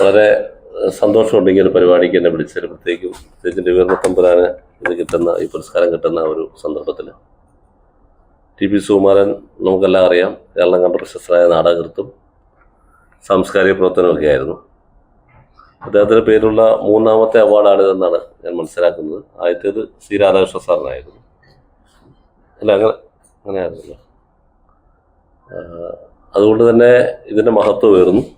വളരെ സന്തോഷമുണ്ട് ഇങ്ങനെ ഒരു പരിപാടിക്ക് എന്നെ വിളിച്ചപ്പോഴത്തേക്കും പ്രത്യേകിച്ചും പ്രത്യേകിച്ച് തമ്പുരാന് ഇത് കിട്ടുന്ന ഈ പുരസ്കാരം കിട്ടുന്ന ഒരു സന്ദർഭത്തിൽ ടി പി സുകുമാരൻ നമുക്കെല്ലാം അറിയാം. കേരളം കണ്ട പ്രശസ്തരായ നാടകൃത്തും സാംസ്കാരിക പ്രവർത്തനമൊക്കെ ആയിരുന്നു. അദ്ദേഹത്തിന്റെ പേരുള്ള മൂന്നാമത്തെ അവാർഡാണിതെന്നാണ് ഞാൻ മനസ്സിലാക്കുന്നത്. ആദ്യത്തേത് സി രാധാകൃഷ്ണ സാറിനായിരുന്നു. അല്ല അങ്ങനെ അങ്ങനെയായിരുന്നല്ലോ. അതുകൊണ്ട് തന്നെ ഇതിന്റെ മഹത്വം ഉയർന്നു.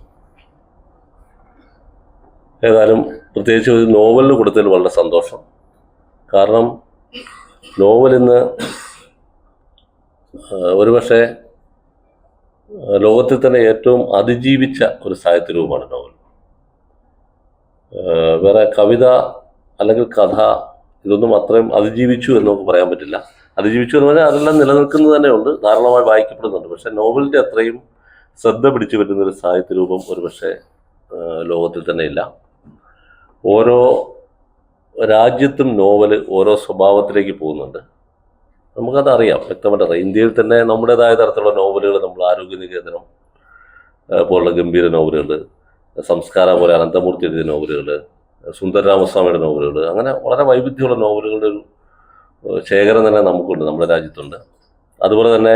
ഏതായാലും പ്രത്യേകിച്ച് ഒരു നോവലിന് കൊടുത്തതിൽ വളരെ സന്തോഷം. കാരണം നോവൽ ഇന്ന് ഒരുപക്ഷെ ലോകത്തിൽ തന്നെ ഏറ്റവും അതിജീവിച്ച ഒരു സാഹിത്യ രൂപമാണ് നോവൽ. വേറെ കവിത അല്ലെങ്കിൽ കഥ ഇതൊന്നും അത്രയും അതിജീവിച്ചു എന്ന് നമുക്ക് പറയാൻ പറ്റില്ല. അതിജീവിച്ചു എന്ന് പറഞ്ഞാൽ അതെല്ലാം നിലനിൽക്കുന്നത് തന്നെ ഉണ്ട് ധാരാളമായി വായിക്കപ്പെടുന്നുണ്ട്. പക്ഷെ നോവലിന്റെ അത്രയും ശ്രദ്ധ പിടിച്ചു പറ്റുന്ന ഒരു സാഹിത്യ രൂപം ഒരുപക്ഷെ ലോകത്തിൽ തന്നെ ഇല്ല. ഓരോ രാജ്യത്തും നോവൽ ഓരോ സ്വഭാവത്തിലേക്ക് പോകുന്നുണ്ട്. നമുക്കത് അറിയാം വ്യക്തമായിട്ട് ഇന്ത്യയിൽ തന്നെ നമ്മുടേതായ തരത്തിലുള്ള നോവലുകൾ നമ്മൾ ആരോഗ്യ നികേതനം പോലുള്ള ഗംഭീര നോവലുകൾ സംസ്കാര പോലെ അനന്തമൂർത്തി എഴുതിയ നോവലുകൾ സുന്ദര രാമസ്വാമിയുടെ നോവലുകൾ അങ്ങനെ വളരെ വൈവിധ്യമുള്ള നോവലുകളുടെ ഒരു ശേഖരം തന്നെ നമുക്കുണ്ട് നമ്മുടെ രാജ്യത്തുണ്ട്. അതുപോലെ തന്നെ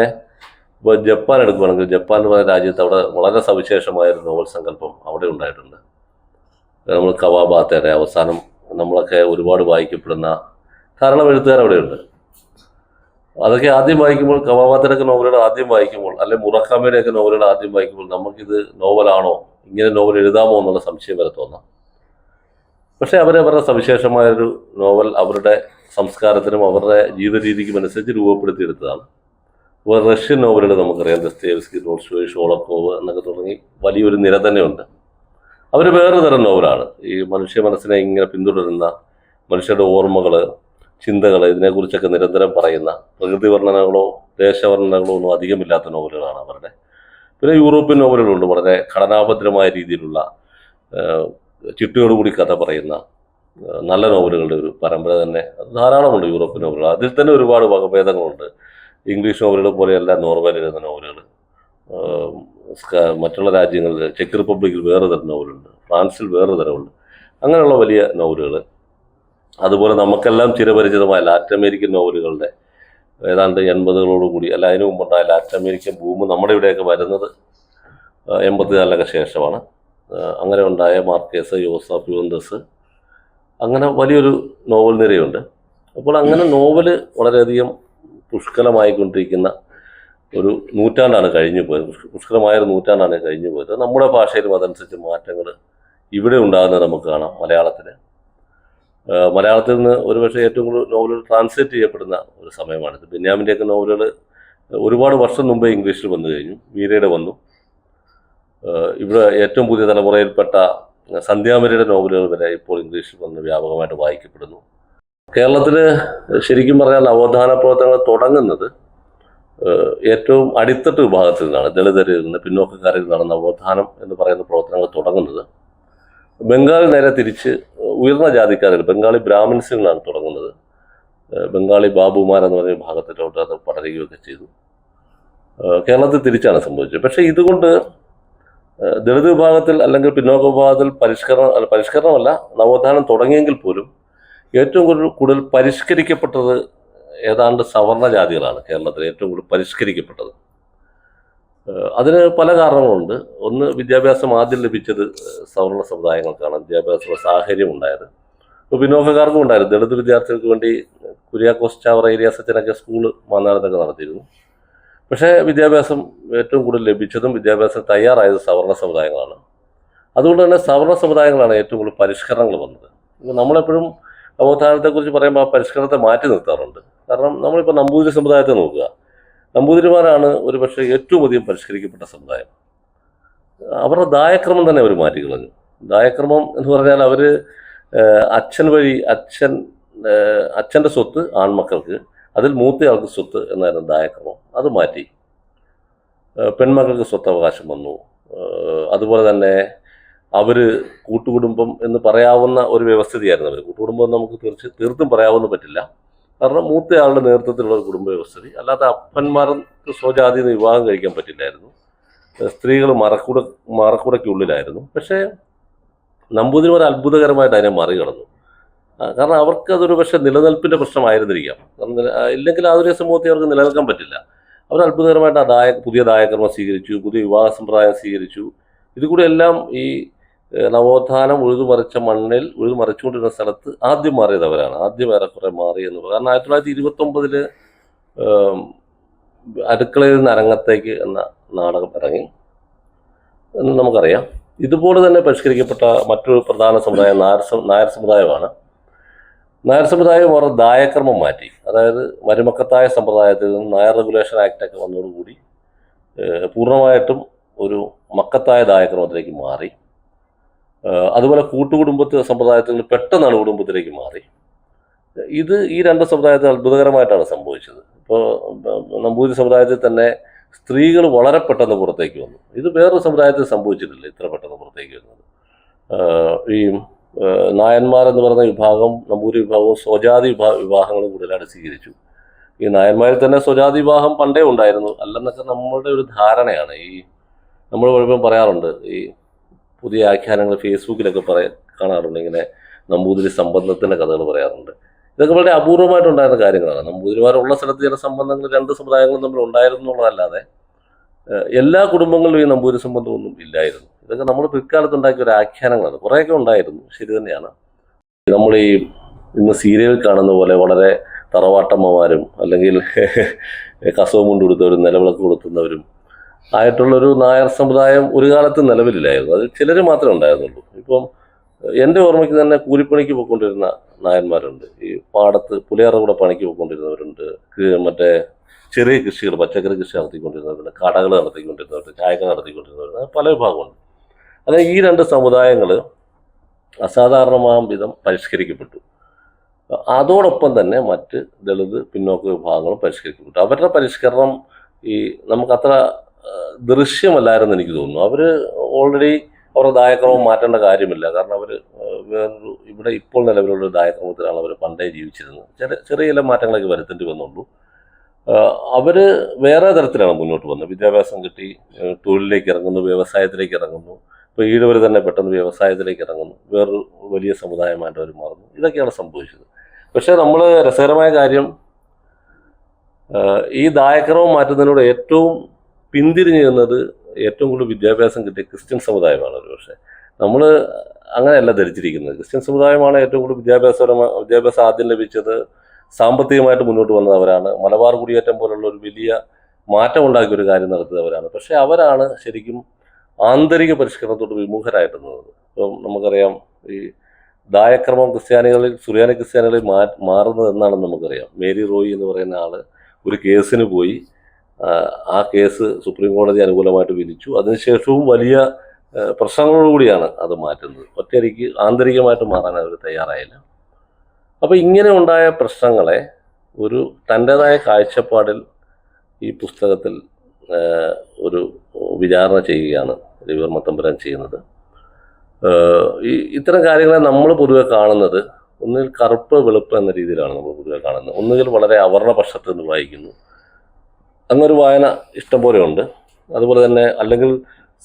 ഇപ്പോൾ ജപ്പാൻ എടുക്കുകയാണെങ്കിൽ ജപ്പാൻ എന്ന് പറയുന്ന രാജ്യത്ത് അവിടെ വളരെ സവിശേഷമായ ഒരു നോവൽ സങ്കല്പം അവിടെ ഉണ്ടായിട്ടുണ്ട്. നമ്മൾ കവാബാത്തയുടെ അവസാനം നമ്മളൊക്കെ ഒരുപാട് വായിക്കപ്പെടുന്ന ധാരാളം എഴുത്തുകാർ അവിടെയുണ്ട്. അതൊക്കെ ആദ്യം വായിക്കുമ്പോൾ കവാബാത്തയുടെയൊക്കെ നോവലുകൾ ആദ്യം വായിക്കുമ്പോൾ അല്ലെങ്കിൽ മുറക്കാമയുടെയൊക്കെ നോവലുകൾ ആദ്യം വായിക്കുമ്പോൾ നമുക്കിത് നോവലാണോ ഇങ്ങനെ നോവൽ എഴുതാമോ എന്നുള്ള സംശയം വരെ തോന്നാം. പക്ഷേ അവരവരുടെ സവിശേഷമായൊരു നോവൽ അവരുടെ സംസ്കാരത്തിനും അവരുടെ ജീവിത രീതിക്കും അനുസരിച്ച് രൂപപ്പെടുത്തിയെടുത്തതാണ്. ഇപ്പോൾ റഷ്യൻ നോവലുകൾ നമുക്കറിയാം ദസ്തേവ്സ്കി ടോൾസ്റ്റോയ് ഷോളക്കോവ് എന്നൊക്കെ തുടങ്ങി വലിയൊരു നിര തന്നെയുണ്ട്. അവർ വേറെ തരം നോവലാണ്. ഈ മനുഷ്യ മനസ്സിനെ ഇങ്ങനെ പിന്തുടരുന്ന മനുഷ്യരുടെ ഓർമ്മകൾ ചിന്തകൾ ഇതിനെക്കുറിച്ചൊക്കെ നിരന്തരം പറയുന്ന പ്രകൃതി വർണനകളോ ദേശവർണനകളോ ഒന്നും അധികമില്ലാത്ത നോവലുകളാണ് അവരുടെ. പിന്നെ യൂറോപ്യൻ നോവലുകളുണ്ട്. വളരെ ഘടനാഭദ്രമായ രീതിയിലുള്ള ചിട്ടയോടുകൂടി കഥ പറയുന്ന നല്ല നോവലുകളുടെ ഒരു പരമ്പര തന്നെ. ധാരാളമുണ്ട് യൂറോപ്യൻ നോവലുകൾ. അതിൽ തന്നെ ഒരുപാട് വകഭേദങ്ങളുണ്ട്. ഇംഗ്ലീഷ് നോവലുകൾ പോലെയല്ല നോർവേയിൽ നോവലുകൾ. മറ്റുള്ള രാജ്യങ്ങളിൽ ചെക്ക് റിപ്പബ്ലിക്കിൽ വേറെ തരം നോവലുണ്ട് ഫ്രാൻസിൽ വേറെ തരമുണ്ട്. അങ്ങനെയുള്ള വലിയ നോവലുകൾ അതുപോലെ നമുക്കെല്ലാം ചിരപരിചിതമായ ലാറ്റിൻ അമേരിക്കൻ നോവലുകളുടെ ഏതാണ്ട് എൺപതുകളോടുകൂടി അല്ല അതിനു മുമ്പുണ്ടായ ലാറ്റിൻ അമേരിക്കൻ ഭൂമി നമ്മുടെ ഇവിടെയൊക്കെ വരുന്നത് എൺപത്തിനാലിനൊക്കെ ശേഷമാണ്. അങ്ങനെ ഉണ്ടായ മാർക്കേസ് യോസഫ് യുവന്തസ് അങ്ങനെ വലിയൊരു നോവൽ നിരയുണ്ട്. അപ്പോൾ അങ്ങനെ നോവൽ വളരെയധികം പുഷ്കലമായിക്കൊണ്ടിരിക്കുന്ന ഒരു നൂറ്റാണ്ടാണ് കഴിഞ്ഞു പോയത്. പുഷ്കരമായ ഒരു നൂറ്റാണ്ടാണ് കഴിഞ്ഞു പോയത്. നമ്മുടെ ഭാഷയിലും അതനുസരിച്ച് മാറ്റങ്ങൾ ഇവിടെ ഉണ്ടാകുന്നത് നമുക്ക് കാണാം മലയാളത്തിൽ മലയാളത്തിൽ നിന്ന് ഒരുപക്ഷെ ഏറ്റവും കൂടുതൽ നോവലുകൾ ട്രാൻസ്ലേറ്റ് ചെയ്യപ്പെടുന്ന ഒരു സമയമാണിത്. ബെന്യാമിന്റെയൊക്കെ നോവലുകൾ ഒരുപാട് വർഷം മുമ്പേ ഇംഗ്ലീഷിൽ വന്നു കഴിഞ്ഞു. വീരയുടെ വന്നു. ഇവിടെ ഏറ്റവും പുതിയ തലമുറയിൽപ്പെട്ട സന്ധ്യാമരിയുടെ നോവലുകൾ വരെ ഇപ്പോൾ ഇംഗ്ലീഷിൽ വന്ന് വ്യാപകമായിട്ട് വായിക്കപ്പെടുന്നു. കേരളത്തിൽ ശരിക്കും പറഞ്ഞാൽ നവോത്ഥാന പ്രവർത്തനങ്ങൾ തുടങ്ങുന്നത് ഏറ്റവും അടിത്തട്ട് വിഭാഗത്തിൽ നിന്നാണ് ദളിതരിൽ നിന്ന് പിന്നോക്കക്കാരിൽ നിന്നാണ് നവോത്ഥാനം എന്ന് പറയുന്ന പ്രവർത്തനങ്ങൾ തുടങ്ങുന്നത്. ബംഗാളിൽ നേരെ തിരിച്ച് ഉയർന്ന ജാതിക്കാരിൽ ബംഗാളി ബ്രാഹ്മിൻസിൽ നിന്നാണ് തുടങ്ങുന്നത് ബംഗാളി ബാബുമാർ എന്ന് പറഞ്ഞ വിഭാഗത്തിലോട്ട് അത് പടരുകയൊക്കെ ചെയ്തു. കേരളത്തിൽ തിരിച്ചാണ് സംഭവിച്ചത്. പക്ഷേ ഇതുകൊണ്ട് ദളിത് വിഭാഗത്തിൽ അല്ലെങ്കിൽ പിന്നോക്ക വിഭാഗത്തിൽ പരിഷ്കരണം അല്ല പരിഷ്കരണമല്ല നവോത്ഥാനം തുടങ്ങിയെങ്കിൽ പോലും ഏറ്റവും കൂടുതൽ കൂടുതൽ പരിഷ്കരിക്കപ്പെട്ടത് ഏതാണ്ട് സവർണ ജാതികളാണ് കേരളത്തിൽ ഏറ്റവും കൂടുതൽ പരിഷ്കരിക്കപ്പെട്ടത്. അതിന് പല കാരണങ്ങളുണ്ട്. ഒന്ന് വിദ്യാഭ്യാസം ആദ്യം ലഭിച്ചത് സവർണ സമുദായങ്ങൾക്കാണ്. വിദ്യാഭ്യാസ സാഹചര്യം ഉണ്ടായത്. പിന്നോക്കക്കാർക്കും ഉണ്ടായിരുന്നു. ദളിത് വിദ്യാർത്ഥികൾക്ക് വേണ്ടി കുര്യാക്കോസ് ചാവറ ഏരിയാസ് അച്ഛനൊക്കെ സ്കൂൾ മാന്നാനത്തൊക്കെ നടത്തിയിരുന്നു. പക്ഷേ വിദ്യാഭ്യാസം ഏറ്റവും കൂടുതൽ ലഭിച്ചതും വിദ്യാഭ്യാസം തയ്യാറായത് സവർണ സമുദായങ്ങളാണ്. അതുകൊണ്ട് തന്നെ സവർണ സമുദായങ്ങളാണ് ഏറ്റവും കൂടുതൽ പരിഷ്കരണങ്ങൾ വന്നത്. നമ്മളെപ്പോഴും അവതാരത്തെക്കുറിച്ച് പറയുമ്പോൾ ആ പരിഷ്കരണത്തെ മാറ്റി നിർത്താറുണ്ട്. കാരണം നമ്മളിപ്പോൾ നമ്പൂതിരി സമുദായത്തെ നോക്കുക. നമ്പൂതിരിമാരാണ് ഒരു പക്ഷേ ഏറ്റവും അധികം പരിഷ്കരിക്കപ്പെട്ട സമുദായം. അവരുടെ ദായക്രമം തന്നെ അവർ മാറ്റിക്കളഞ്ഞു. ദായക്രമം എന്ന് പറഞ്ഞാൽ അവർ അച്ഛൻ വഴി അച്ഛൻ അച്ഛന്റെ സ്വത്ത് ആൺമക്കൾക്ക് അതിൽ മൂത്തയാൾക്ക് സ്വത്ത് എന്നായിരുന്നു ദായക്രമം. അത് മാറ്റി. പെൺമക്കൾക്ക് സ്വത്തവകാശം വന്നു. അതുപോലെ തന്നെ അവർ കൂട്ടുകുടുംബം എന്ന് പറയാവുന്ന ഒരു വ്യവസ്ഥിതിയായിരുന്നു അവർ കൂട്ടുകുടുംബം നമുക്ക് തീർച്ച തീർത്തും പറയാവുന്ന പറ്റില്ല. കാരണം മൂത്തയാളുടെ നേതൃത്വത്തിലുള്ള ഒരു കുടുംബ വ്യവസ്ഥ അല്ലാതെ അപ്പന്മാർക്ക് സ്വജാതി വിവാഹം കഴിക്കാൻ പറ്റില്ലായിരുന്നു. സ്ത്രീകൾ മറക്കുട മറക്കുടയ്ക്കുള്ളിലായിരുന്നു പക്ഷേ നമ്പൂതിരിമാർ അത്ഭുതകരമായിട്ട് അതിനെ മറികടന്നു. കാരണം അവർക്ക് അതൊരു പക്ഷേ നിലനിൽപ്പിന്റെ പ്രശ്നമായിരുന്നിരിക്കാം. ഇല്ലെങ്കിൽ ആധുനിക സമൂഹത്തിൽ അവർക്ക് നിലനിൽക്കാൻ പറ്റില്ല. അവർ അത്ഭുതകരമായിട്ട് ആ ദായ പുതിയ ദായകർമ്മം സ്വീകരിച്ചു പുതിയ വിവാഹ സമ്പ്രദായം സ്വീകരിച്ചു. ഇതുകൂടെ എല്ലാം ഈ നവോത്ഥാനം ഉഴുതുമറിച്ച മണ്ണിൽ ഉഴുതുമറിച്ചുകൊണ്ടിരുന്ന സ്ഥലത്ത് ആദ്യം മാറിയതവരാണ്. ആദ്യം ഏറെക്കുറെ മാറി എന്ന് കാരണം ആയിരത്തി തൊള്ളായിരത്തി ഇരുപത്തി ഒമ്പതിൽ അടുക്കളയിൽ നിന്ന് അരങ്ങത്തേക്ക് എന്ന നാടകം ഇറങ്ങി. എന്ന് നമുക്കറിയാം. ഇതുപോലെ തന്നെ പരിഷ്കരിക്കപ്പെട്ട മറ്റൊരു പ്രധാന സമുദായം നായർ നായർ സമുദായമാണ്. നായർ സമുദായം അവർ ദായക്രമം മാറ്റി. അതായത് മരുമക്കത്തായ സമ്പ്രദായത്തിൽ നിന്ന് നായർ റെഗുലേഷൻ ആക്ട് ഒക്കെ വന്നതോടുകൂടി പൂർണമായിട്ടും ഒരു മക്കത്തായ ദായക്രമത്തിലേക്ക് മാറി. അതുപോലെ കൂട്ടുകുടുംബത്തെ സമ്പ്രദായത്തിൽ നിന്ന് പെട്ടെന്നാണ് കുടുംബത്തിലേക്ക് മാറി. ഇത് ഈ രണ്ട് സമുദായത്തിൽ അത്ഭുതകരമായിട്ടാണ് സംഭവിച്ചത്. ഇപ്പോൾ നമ്പൂതിരി സമുദായത്തിൽ തന്നെ സ്ത്രീകൾ വളരെ പെട്ടെന്ന് പുറത്തേക്ക് വന്നു. ഇത് വേറൊരു സമുദായത്തിൽ സംഭവിച്ചിട്ടില്ല ഇത്ര പെട്ടെന്ന് പുറത്തേക്ക് വന്നത് ഈ എന്ന് പറയുന്ന വിഭാഗം നമ്പൂരി വിഭാഗവും സ്വജാതി വിഭാ വിവാഹങ്ങളും കൂടുതലായിട്ട് സ്വീകരിച്ചു. ഈ നായന്മാരിൽ തന്നെ സ്വജാതി വിവാഹം പണ്ടേ ഉണ്ടായിരുന്നു. അല്ലെന്നൊക്കെ നമ്മളുടെ ഒരു ധാരണയാണ് ഈ നമ്മൾ പലപ്പോഴും പറയാറുണ്ട് ഈ പുതിയ ആഖ്യാനങ്ങൾ ഫേസ്ബുക്കിലൊക്കെ പറയാൻ കാണാറുണ്ട്. ഇങ്ങനെ നമ്പൂതിരി സംബന്ധത്തിന്റെ കഥകൾ പറയാറുണ്ട്. ഇതൊക്കെ വളരെ അപൂർവമായിട്ടുണ്ടായിരുന്ന കാര്യങ്ങളാണ്. നമ്പൂതിരിമാരുള്ള സ്ഥലത്ത് ചില സംബന്ധങ്ങൾ രണ്ട് സമുദായങ്ങളും തമ്മിൽ ഉണ്ടായിരുന്നു എന്നുള്ളതല്ലാതെ എല്ലാ കുടുംബങ്ങളിലും ഈ നമ്പൂതിരി സംബന്ധമൊന്നും ഇല്ലായിരുന്നു. ഇതൊക്കെ നമ്മൾ പിൽക്കാലത്ത് ഉണ്ടാക്കിയ ഒരു ആഖ്യാനങ്ങളാണ്. കുറേയൊക്കെ ഉണ്ടായിരുന്നു. ശരി തന്നെയാണ്. നമ്മൾ ഈ ഇന്ന് സീരിയൽ കാണുന്ന പോലെ വളരെ തറവാട്ടമ്മമാരും അല്ലെങ്കിൽ കസവ് മുണ്ട് കൊടുത്തവരും നിലവിളക്ക് കൊടുത്തുന്നവരും ആയിട്ടുള്ളൊരു നായർ സമുദായം ഒരു കാലത്ത് നിലവിലില്ലായിരുന്നു. അത് ചിലർ മാത്രമേ ഉണ്ടായിരുന്നുള്ളൂ. ഇപ്പം എന്റെ ഓർമ്മയ്ക്ക് തന്നെ കൂലിപ്പണിക്ക് പോയിക്കൊണ്ടിരുന്ന നായന്മാരുണ്ട്. ഈ പാടത്ത് പുലിയറ കൂടെ പണിക്ക് പോയിക്കൊണ്ടിരുന്നവരുണ്ട്. മറ്റേ ചെറിയ കൃഷികൾ പച്ചക്കറി കൃഷി നടത്തിക്കൊണ്ടിരുന്നവരുണ്ട്. കടകൾ നടത്തിക്കൊണ്ടിരുന്നവരുണ്ട്. ചായക്ക നടത്തിക്കൊണ്ടിരുന്നവരുണ്ട്. പല വിഭാഗമുണ്ട്. അങ്ങനെ ഈ രണ്ട് സമുദായങ്ങൾ അസാധാരണമാം വിധം പരിഷ്കരിക്കപ്പെട്ടു. അതോടൊപ്പം തന്നെ മറ്റ് ദളിത് പിന്നോക്ക വിഭാഗങ്ങളും പരിഷ്കരിക്കപ്പെട്ടു. അവരുടെ പരിഷ്കരണം ഈ നമുക്കത്ര ദൃശ്യമല്ലായിരുന്നു എനിക്ക് തോന്നുന്നു. അവർ ഓൾറെഡി അവരുടെ ദായക്രമം മാറ്റേണ്ട കാര്യമില്ല. കാരണം അവർ വേറൊരു ഇവിടെ ഇപ്പോൾ നിലവിലുള്ള ദായക്രമത്തിലാണ് അവർ പണ്ടേ ജീവിച്ചിരുന്നത്. ചെറിയ ചെറിയ ചില മാറ്റങ്ങളൊക്കെ വരുത്തേണ്ടി വന്നുള്ളൂ. അവർ വേറെ തരത്തിലാണ് മുന്നോട്ട് വന്നത്. വിദ്യാഭ്യാസം കിട്ടി തൊഴിലിലേക്ക് ഇറങ്ങുന്നു വ്യവസായത്തിലേക്ക് ഇറങ്ങുന്നു. ഇപ്പോൾ ഈഴവർ തന്നെ പെട്ടെന്ന് വ്യവസായത്തിലേക്ക് ഇറങ്ങുന്നു. വേറൊരു വലിയ സമുദായമായിട്ട് അവർ മാറുന്നു. ഇതൊക്കെയാണ് സംഭവിച്ചത്. പക്ഷേ നമ്മൾ രസകരമായ കാര്യം ഈ ദായക്രമം മാറ്റുന്നതിനോട് ഏറ്റവും പിന്തിരിഞ്ഞു നിന്നത് ഏറ്റവും കൂടുതൽ വിദ്യാഭ്യാസം കിട്ടിയ ക്രിസ്ത്യൻ സമുദായമാണ് ഒരു പക്ഷേ. നമ്മൾ അങ്ങനെയല്ല ധരിച്ചിരിക്കുന്നത്. ക്രിസ്ത്യൻ സമുദായമാണ് ഏറ്റവും കൂടുതൽ വിദ്യാഭ്യാസപരമായ വിദ്യാഭ്യാസം ആദ്യം ലഭിച്ചത് സാമ്പത്തികമായിട്ട് മുന്നോട്ട് വന്നതവരാണ് മലബാർ കുടിയേറ്റം പോലുള്ള ഒരു വലിയ മാറ്റം ഉണ്ടാക്കിയ ഒരു കാര്യം നടത്തിയവരാണ്. പക്ഷേ അവരാണ് ശരിക്കും ആന്തരിക പരിഷ്കരണത്തോട് വിമുഖരായിട്ടുള്ളത്. ഇപ്പം നമുക്കറിയാം ഈ ദായക്രമം ക്രിസ്ത്യാനികളിൽ സുറിയാനി ക്രിസ്ത്യാനികളിൽ മാ മാറുന്നത് എന്നാണെന്ന് നമുക്കറിയാം. മേരി റോയി എന്ന് പറയുന്ന ആൾ ഒരു കേസിന് പോയി. ആ, കേസ് സുപ്രീം കോടതി അനുകൂലമായിട്ട് വിധിച്ചു. അതിനുശേഷവും വലിയ പ്രശ്നങ്ങളോടുകൂടിയാണ് അത് മാറ്റുന്നത്. ഒറ്റയടിക്ക് ആന്തരികമായിട്ട് മാറാൻ അവർ തയ്യാറായില്ല. അപ്പോൾ ഇങ്ങനെ ഉണ്ടായ പ്രശ്നങ്ങളെ ഒരു തന്റെതായ കാഴ്ചപ്പാടിൽ ഈ പുസ്തകത്തിൽ ഒരു വിചാരണ ചെയ്യുകയാണ് രവിവർമ്മ തമ്പുരാൻ ചെയ്യുന്നത്. ഈ ഇത്തരം കാര്യങ്ങളെ നമ്മൾ പൊതുവെ കാണുന്നത് ഒന്നിൽ കറുപ്പ് വെളുപ്പ് എന്ന രീതിയിലാണ് നമ്മൾ പൊതുവെ കാണുന്നത്. ഒന്നുകിൽ വളരെ അവർണ പക്ഷത്ത് നിന്ന് വായിക്കുന്നു അങ്ങനൊരു വായന ഇഷ്ടം പോലെ ഉണ്ട്. അതുപോലെ തന്നെ അല്ലെങ്കിൽ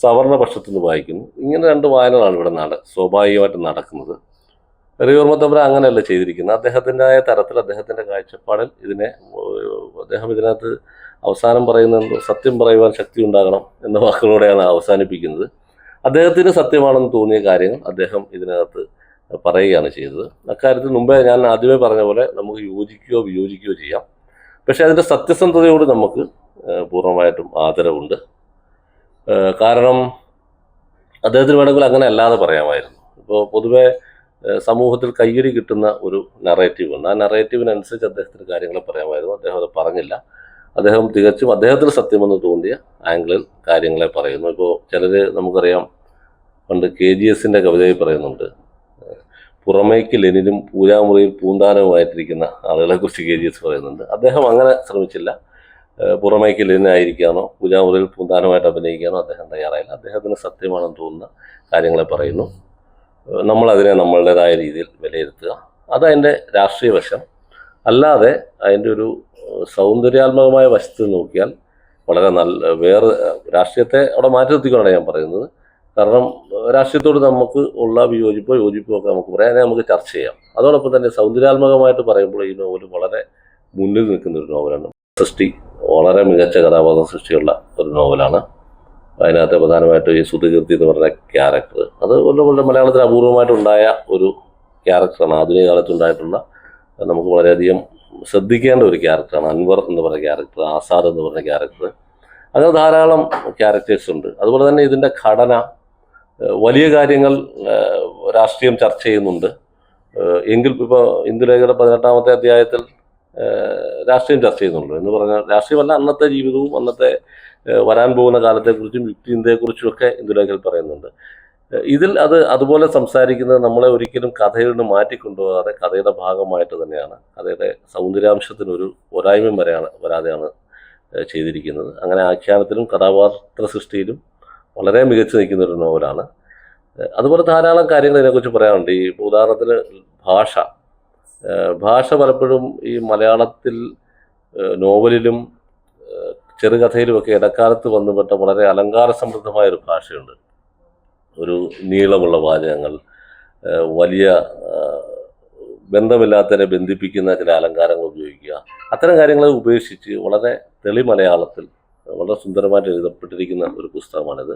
സവർണ പക്ഷത്തിൽ നിന്ന് വായിക്കുന്നു. ഇങ്ങനെ രണ്ട് വായനകളാണ് ഇവിടെ നട സ്വാഭാവികമായിട്ട് നടക്കുന്നത്. രവിവർമ്മ തമ്പുരാൻ അങ്ങനെയല്ല ചെയ്തിരിക്കുന്നത്? അദ്ദേഹത്തിന്റെതായ തരത്തിൽ അദ്ദേഹത്തിന്റെ കാഴ്ചപ്പാടിൽ ഇതിനെ അദ്ദേഹം ഇതിനകത്ത് അവസാനം പറയുന്നത് സത്യം പറയുവാൻ ശക്തി ഉണ്ടാകണം എന്ന വാക്കുകളോടെയാണ് അവസാനിപ്പിക്കുന്നത്. അദ്ദേഹത്തിന് സത്യമാണെന്ന് തോന്നിയ കാര്യങ്ങൾ അദ്ദേഹം ഇതിനകത്ത് പറയുകയാണ് ചെയ്തത്. അക്കാര്യത്തിൽ മുമ്പേ ഞാൻ ആദ്യമേ പറഞ്ഞ പോലെ നമുക്ക് യോജിക്കുകയോ വിയോജിക്കുകയോ ചെയ്യാം. പക്ഷേ അതിന്റെ സത്യസന്ധതയോട് നമുക്ക് പൂർണമായിട്ടും ആദരവുണ്ട്. കാരണം അദ്ദേഹത്തിന് വേണമെങ്കിൽ അങ്ങനെ അല്ലാതെ പറയാമായിരുന്നു. ഇപ്പോൾ പൊതുവേ സമൂഹത്തിൽ കയ്യടി കിട്ടുന്ന ഒരു നറേറ്റീവ് ഉണ്ട് ആ നറേറ്റീവിനനുസരിച്ച് അദ്ദേഹത്തിന് കാര്യങ്ങൾ പറയാമായിരുന്നു. അദ്ദേഹം അത് പറഞ്ഞില്ല. അദ്ദേഹം തികച്ചും അദ്ദേഹത്തിന് സത്യമെന്ന് തോന്നിയ ആംഗിളിൽ കാര്യങ്ങളെ പറയുന്നു. ഇപ്പോൾ ചിലർ നമുക്കറിയാം പണ്ട് കെ ജി എസിന്റെ കവിതയിൽ പറയുന്നുണ്ട് പുറമേക്ക് ലെനിനും പൂജാമുറിയിൽ പൂന്താനവുമായിട്ടിരിക്കുന്ന ആളുകളെ കുറിച്ച് കെ ജി എസ് പറയുന്നുണ്ട്. അദ്ദേഹം അങ്ങനെ ശ്രമിച്ചില്ല. പുറമേക്ക് ലെനിനായിരിക്കാനോ പൂജാമുറിയിൽ പൂന്താനമായിട്ട് അഭിനയിക്കാനോ അദ്ദേഹം തയ്യാറായില്ല. അദ്ദേഹത്തിന് സത്യമാണെന്ന് തോന്നുന്ന കാര്യങ്ങളെ പറയുന്നു. നമ്മളതിനെ നമ്മളുടേതായ രീതിയിൽ വിലയിരുത്തുക. അതതിന്റെ രാഷ്ട്രീയ വശം. അല്ലാതെ അതിന്റെ ഒരു സൗന്ദര്യാത്മകമായ വശത്ത് നോക്കിയാൽ വളരെ നല്ല വേറെ രാഷ്ട്രീയത്തെ അവിടെ മാറ്റി നിർത്തിക്കൊണ്ടാണ് ഞാൻ പറയുന്നത്. കാരണം രാഷ്ട്രീയത്തോട് നമുക്ക് ഉള്ള വിയോജിപ്പോ യോജിപ്പോ ഒക്കെ നമുക്ക് പറയാം. നമുക്ക് ചർച്ച ചെയ്യാം. അതോടൊപ്പം തന്നെ സൗന്ദര്യാത്മകമായിട്ട് പറയുമ്പോൾ ഈ നോവൽ വളരെ മുന്നിൽ നിൽക്കുന്ന ഒരു നോവലാണ്. സൃഷ്ടി വളരെ മികച്ച കഥാപാത്ര സൃഷ്ടിയുള്ള ഒരു നോവലാണ്. അതിനകത്ത് പ്രധാനമായിട്ടും ഈ സുധകീർത്തി എന്ന് പറഞ്ഞ ക്യാരക്ടർ. അത് കൊല്ലം മലയാളത്തിൽ അപൂർവമായിട്ടുണ്ടായ ഒരു ക്യാരക്ടറാണ്. ആധുനിക കാലത്തുണ്ടായിട്ടുള്ള നമുക്ക് വളരെയധികം ശ്രദ്ധിക്കേണ്ട ഒരു ക്യാരക്ടറാണ്. അൻവർ എന്ന് പറഞ്ഞ ക്യാരക്ടർ ആസാദ് എന്ന് പറഞ്ഞ ക്യാരക്ടർ. അങ്ങനെ ധാരാളം ക്യാരക്ടേഴ്സ് ഉണ്ട്. അതുപോലെ തന്നെ ഇതിന്റെ ഘടന വലിയ കാര്യങ്ങൾ രാഷ്ട്രീയം ചർച്ച ചെയ്യുന്നുണ്ട്. എങ്കിൽ ഇപ്പോൾ ഇന്ദുലേഖയുടെ പതിനെട്ടാമത്തെ അധ്യായത്തിൽ രാഷ്ട്രീയം ചർച്ച ചെയ്യുന്നുണ്ട്. എന്ന് പറഞ്ഞാൽ രാഷ്ട്രീയമല്ല അന്നത്തെ ജീവിതവും അന്നത്തെ വരാൻ പോകുന്ന കാലത്തെക്കുറിച്ചും യുക്തി ഇന്ത്യയെക്കുറിച്ചുമൊക്കെ ഇന്ദുലേഖയിൽ പറയുന്നുണ്ട്. ഇതിൽ അത് അതുപോലെ സംസാരിക്കുന്നത് നമ്മളെ ഒരിക്കലും കഥയിൽ നിന്ന് മാറ്റിക്കൊണ്ടുപോകാതെ കഥയുടെ ഭാഗമായിട്ട് തന്നെയാണ്. കഥയുടെ സൗന്ദര്യാംശത്തിനൊരു ഒരായ്മയും വരെയാണ് വരാതെയാണ് ചെയ്തിരിക്കുന്നത്. അങ്ങനെ ആഖ്യാനത്തിലും കഥാപാത്ര സൃഷ്ടിയിലും വളരെ മികച്ചു നിൽക്കുന്ന ഒരു നോവലാണ്. അതുപോലെ ധാരാളം കാര്യങ്ങൾ ഇതിനെക്കുറിച്ച് പറയാനുണ്ട്. ഈ ഉദാഹരണത്തിന് ഭാഷ. ഭാഷ പലപ്പോഴും ഈ മലയാളത്തിൽ നോവലിലും ചെറുകഥയിലും ഒക്കെ ഇടക്കാലത്ത് വന്നുപെട്ട വളരെ അലങ്കാര സമൃദ്ധമായ ഒരു ഭാഷയുണ്ട്. ഒരു നീളമുള്ള വാചകങ്ങൾ വലിയ ബന്ധമില്ലാത്തതിനെ ബന്ധിപ്പിക്കുന്ന ചില അലങ്കാരങ്ങൾ ഉപയോഗിക്കുക. അത്തരം കാര്യങ്ങളെ ഉപേക്ഷിച്ച് വളരെ തെളി മലയാളത്തിൽ വളരെ സുന്ദരമായിട്ട് എഴുതപ്പെട്ടിരിക്കുന്ന ഒരു പുസ്തകമാണിത്.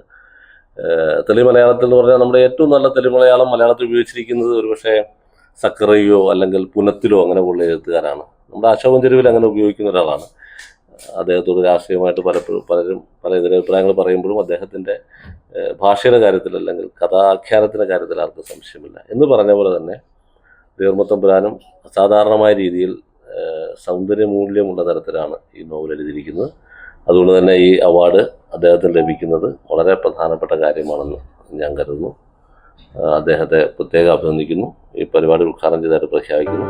തെളി മലയാളത്തിൽ എന്ന് പറഞ്ഞാൽ നമ്മുടെ ഏറ്റവും നല്ല തെളി മലയാളം മലയാളത്തിൽ ഉപയോഗിച്ചിരിക്കുന്നത് ഒരുപക്ഷെ സക്കറയോ അല്ലെങ്കിൽ പുനത്തിലോ അങ്ങനെ ഉള്ള എഴുത്തുകാരാണ്. നമ്മുടെ അശോകൻ ചെരുവിൽ അങ്ങനെ ഉപയോഗിക്കുന്ന ഒരാളാണ്. അദ്ദേഹത്തോട് രാഷ്ട്രീയമായിട്ട് പലപ്പോഴും പലരും പല എതിരഭിപ്രായങ്ങൾ പറയുമ്പോഴും അദ്ദേഹത്തിന്റെ ഭാഷയുടെ കാര്യത്തിൽ അല്ലെങ്കിൽ കഥാഖ്യാനത്തിന്റെ കാര്യത്തിൽ ആർക്കും സംശയമില്ല. എന്ന് പറഞ്ഞ പോലെ തന്നെ ദേർമത്തമ്പുരാനും അസാധാരണമായ രീതിയിൽ സൗന്ദര്യമൂല്യമുള്ള തരത്തിലാണ് ഈ നോവൽ എഴുതിയിരിക്കുന്നത്. അതുകൊണ്ട് തന്നെ ഈ അവാർഡ് അദ്ദേഹത്തിന് ലഭിക്കുന്നത് വളരെ പ്രധാനപ്പെട്ട കാര്യമാണെന്ന് ഞാൻ കരുതുന്നു. അദ്ദേഹത്തെ പ്രത്യേകം അഭിനന്ദിക്കുന്നു. ഈ പരിപാടി ഉദ്ഘാടനം ചെയ്തതായിട്ട് പ്രഖ്യാപിക്കുന്നു.